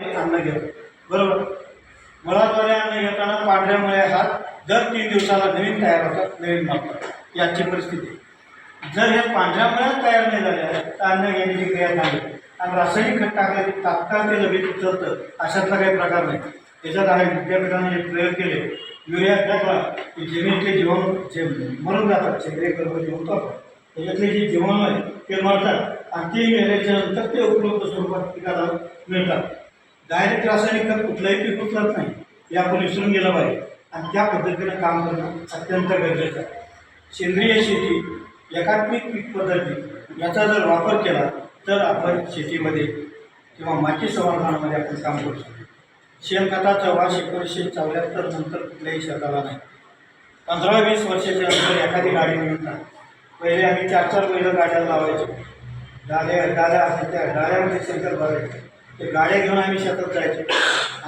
अन्न घेतो. बरोबर? मुळाद्वारे अन्न घेताना पांढऱ्यामुळे हात दर तीन दिवसाला नवीन तयार होतात नवीन मागतात याची परिस्थिती. जर हे पांढऱ्यामुळेच तयार नाही झाल्या तर अन्न घेण्याची क्रिया नाही आणि रासायनिक खत टाकलं की तात्काळ ते लगेच उचलतं अशातला काही प्रकार नाही. त्याच्यात आहे विद्यापीठाने जे प्रयोग केले. युरिया टाकला की जमिनीतले जीवन जे मरून जातात सेंद्रिय कर्म जीवन आपण त्याच्यातले जे जीवन आहे ते मरतात. आणि ते गेल्याच्यानंतर ते उपलब्ध स्वरूपात पिकाला मिळतात. डायरेक्ट रासायनिक खत कुठलंही पीक उचलत नाही. हे आपण विसरून गेलं पाहिजे. आणि त्या पद्धतीनं काम करणं अत्यंत गरजेचं आहे. सेंद्रिय शेती एकात्मिक पीक पद्धती याचा जर वापर केला तर आपण शेतीमध्ये किंवा माती संवर्धनामध्ये आपण काम करू शकतो. शेणखताचा वास एकोणीसशे चौऱ्याहत्तर नंतर कुठल्याही शेताला नाही. पंधरा वीस वर्षाच्या नंतर एखादी गाडी मिळतात पहिले आम्ही चार चार पहिलं गाड्या लावायचो. डाल्या गाड्या असायच्या डाळ्यामध्ये शेतात भरायचं. ते गाड्या घेऊन आम्ही शेतात जायचो.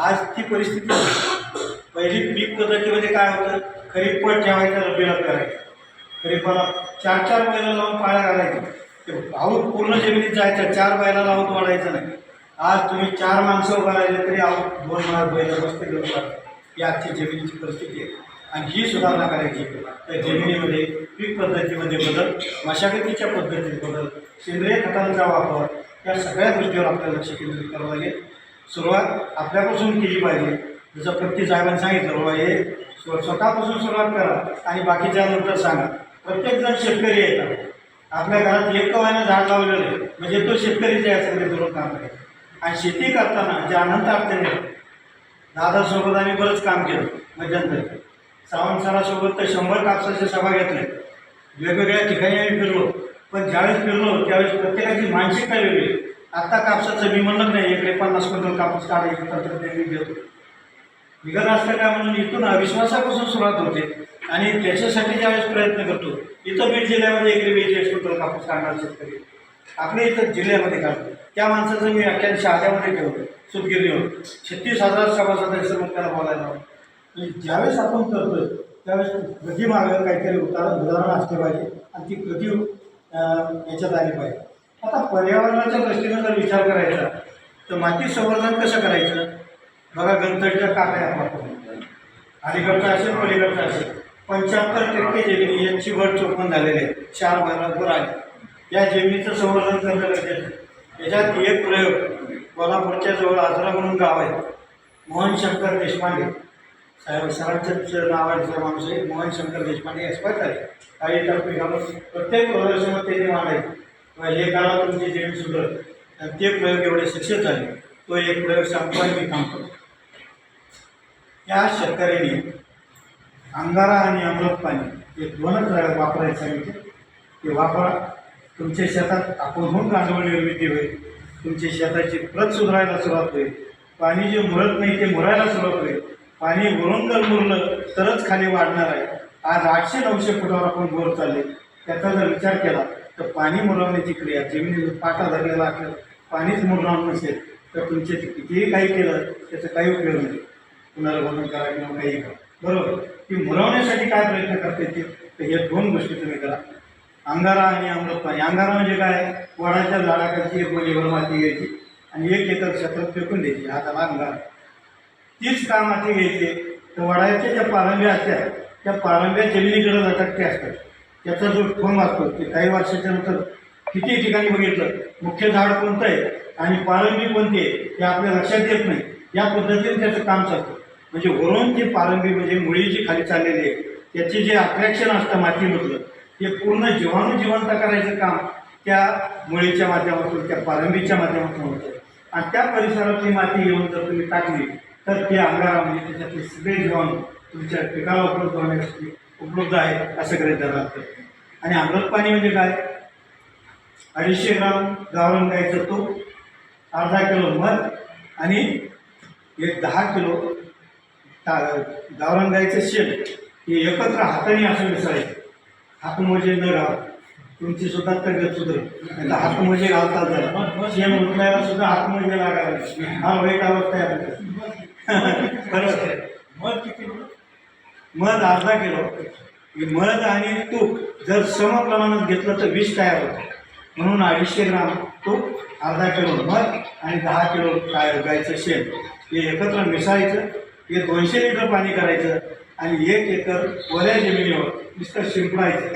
आज ती परिस्थिती पहिली पीक पद्धतीमध्ये काय होतं? खरीप पण ठेवायचं रब्बीला करायचं. खरीपाला चार चार बैला लावून पाळ्या घालायचं ते आऊत पूर्ण जमिनीत जायचं चार बैला लावून वाढायचं नाही. आज तुम्ही चार माणसं उभा राहिले तरी आऊत दोन मार बैल बसते घेऊन ही आजची जमिनीची परिस्थिती आहे. आणि ही सुधारणा करायची. तर जमिनीमध्ये पीक पद्धतीमध्ये बदल मशागतीच्या पद्धतीत बदल सेंद्रिय खतांचा वापर या सगळ्या गोष्टीवर आपल्याला लक्ष केंद्रित करावं लागेल. सुरुवात आपल्यापासून केली पाहिजे. जसं प्रत्येक साहेबांनी सांगितलं बाबा हे स्वतःपासून सुरुवात करा आणि बाकीच्या नंतर सांगा. प्रत्येकजण शेतकरी येतात आपल्या घरात एक कवायनं झाड लावलेलं आहे. म्हणजे तो शेतकरीचे या सगळे धरून काम करायचं आणि शेती करताना जे अनंत अडचणी दादासोबत आम्ही बरंच काम केलं मध्यंतरी. सावंत सरासोबत तर शंभर कापसाच्या सभा घेतल्या वेगवेगळ्या ठिकाणी आम्ही फिरलो. पण ज्यावेळेस फिरलो त्यावेळेस प्रत्येकाची मानसिकता वेगळी. आत्ता कापसाचं मी म्हणत नाही इकडे पन्नास क्विंटल कापूस काढायची तंत्रज्ञान मी घेतो निघत असतं काय म्हणून इथून अविश्वासापासून सुरुवात होते. आणि त्याच्यासाठी ज्यावेळेस प्रयत्न करतो इथं बीड जिल्ह्यामध्ये इकडे बेचाळीस क्विंटल कापूस काढणार शेतकरी. आपल्या इथं जिल्ह्यामध्ये काढतो. त्या माणसाचं मी व्याख्यान शहाद्यामध्ये ठेवतो सुतगिरीवर छत्तीस हजार सभासद मग त्याला बोलायला ज्यावेळेस आपण करतो त्यावेळेस गती मागं काहीतरी उदाहरण उदाहरण असले पाहिजे. आणि ती गती याच्यात आली पाहिजे. आता पर्यावरणाच्या दृष्टीनं जर विचार करायचा तर माती संवर्धन कसं करायचं? बघा गणतरीच्या काट्या आपण अलीकडचं असेल पलीकडचं असेल. पंच्याहत्तर टक्के जमिनी यांची वर चोपण झालेली आहे. चार बरोबर आली. या जमिनीचं संवर्धन करणं गरजेचं याच्यात एक प्रयोग कोल्हापूरच्या जवळ आजरा म्हणून गाव आहे. मोहन शंकर देशपांडे. साहेब सरांचंच नावाचं माणूस आहे. मोहन शंकर देशपांडे एक्सपर्ट आहे. काही तर घालून प्रत्येक प्रदर्शनात त्यांनी मांडायचे किंवा हे करा तुमचे जेम सुधर आणि ते प्रयोग एवढे सक्सेस झाले. तो एक प्रयोग संपवायला मी काम करतो. या शेतकऱ्यांनी अंगारा आणि अमृत पाणी हे दोनच वापरायचं वापरायला सांगितले. ते वापरा. तुमच्या शेतात आपणहून गांडवळ निर्मिती होईल. तुमच्या शेताची प्रत सुधारायला सुरुवात होईल. पाणी जे मुरत नाही ते मुरायला सुरुवात होईल. पाणी वरून जर मुरलं तरच खाली वाढणार आहे. आज आठशे नऊशे फुटावर आपण बोर चालले. त्याचा जर विचार केला तर पाणी मुरवण्याची क्रिया जमिनीवर पाटा धरलेला असलं पाणीच मुरणार नसेल तर तुमचे कितीही काही केलं त्याचा काही उपयोग नाही. पुनर्वसन करा किंवा काही करा बरोबर? ती मुरवण्यासाठी काय प्रयत्न करता येतील? तर हे दोन गोष्टी तुम्ही करा. अंगारा आणि अमृत पाणी अंगारा म्हणजे काय? वडाच्या झाडाखालची एक मुलीवर माती घ्यायची आणि एक एकर क्षेत्रात फेकून द्यायची. हा त्याला अंगारा. तीच का माती घ्यायची. तर वडाच्या ज्या पारंब्या असतात त्या पारंब्या जमिनीकडे लटकते असतात. त्याचा जो ठोंग असतो ते काही वर्षाच्या नंतर किती ठिकाणी बघितलं मुख्य झाड कोणतं आहे आणि पारंबी कोणते हे आपल्या लक्षात येत नाही. या पद्धतीने त्याचं काम चालतं. म्हणजे वरून जी पारंबी म्हणजे मुळी जी खाली चाललेली आहे त्याचे जे अट्रॅक्शन असतं मातीमधलं ते पूर्ण जीवाणू जिवंत करायचं काम त्या मुळीच्या माध्यमातून त्या पारंबीच्या माध्यमातून होतं. आणि त्या परिसरातली माती घेऊन जर तुम्ही टाकली तर ते अंगारा म्हणजे त्याच्यातले सगळे जीवाणू तुमच्या पिकाला उपलब्ध होण्यासाठी उपलब्ध आहे असं गृहीत धरावं लागतं. आणि अमृत पाणी म्हणजे काय? अडीचशे ग्राम गावरण गाईचं तूप अर्धा किलो मध आणि एक दहा किलो ता- गावरान शेण. हे एकत्र हाताने असं मिसळायचं. हातमोजे न घाल. तुमची सुद्धा तब्येत सुधरेल. हातमोजे घालतात जरा. शेण उठल्यावर सुद्धा म्हणजे लागायला हा वाईट अवस्था आहे आपल्याला. बरोबर. मग किती मध अर्धा किलो. मध आणि तूप जर सम प्रमाणात घेतलं तर विष तयार होतं. म्हणून अडीचशे ग्राम तूप अर्धा किलो मध आणि दहा किलो काय गायचं शेण. हे एकत्र मिसळायचं. हे दोनशे लिटर पाणी करायचं आणि एक एकर वऱ्या जमिनीवर नुसतं शिंपडायचं.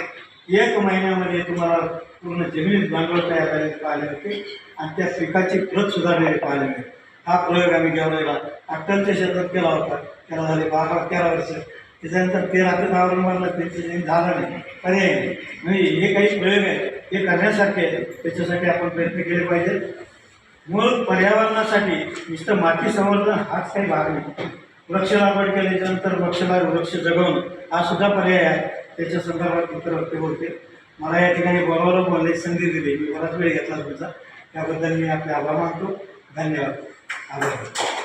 एक महिन्यामध्ये तुम्हाला पूर्ण जमिनीत भांडवल तयार झालेले पाहायला मिळते आणि त्या पिकाची प्रत सुधारलेली पाहायला मिळते. हा प्रयोग आम्ही गेवरायला अक्कलच्या शेतात केला होता. त्याला झाले बारा तेरा वर्ष. त्याच्यानंतर तेरा ते दहा वर मारला त्यांचे झालं नाही. पर्याय म्हणजे हे काही प्रयोग आहे. हे करण्यासारखे आहे. त्याच्यासाठी आपण प्रयत्न केले पाहिजेत. मूळ पर्यावरणासाठी नुसतं माती संवर्धन हाच काही भाग नाही. वृक्ष लागवड केल्याच्यानंतर वृक्षला वृक्ष जगवणं हा सुद्धा पर्याय आहे. त्याच्या संदर्भात इतर व्यक्त बोलते मला या ठिकाणी बोलावलं बोलण्याची संधी दिली. मी बराच वेळ घेतला तुमचा. त्याबद्दल मी आपले आभार मानतो. धन्यवाद. आभार